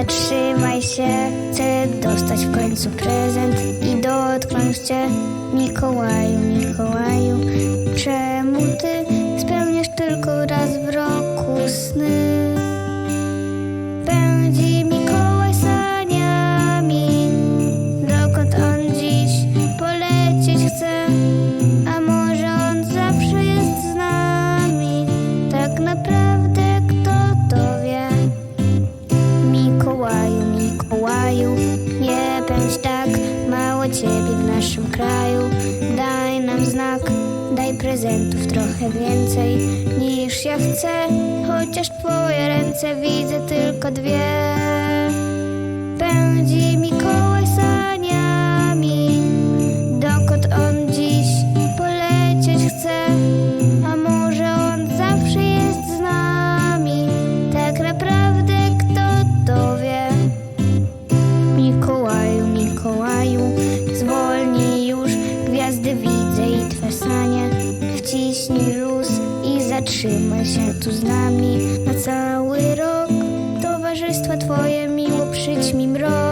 Zatrzymaj się, chcę dostać w końcu prezent i dotknąć cię. Mikołaju, Mikołaju mało ciebie w naszym kraju. Daj nam znak, daj prezentów trochę więcej niż ja chcę, chociaż twoje ręce widzę tylko dwie. Pędzi Mikołaj saniami, zatrzymaj się tu z nami na cały rok. Towarzystwo twoje miło przyćmi mrok.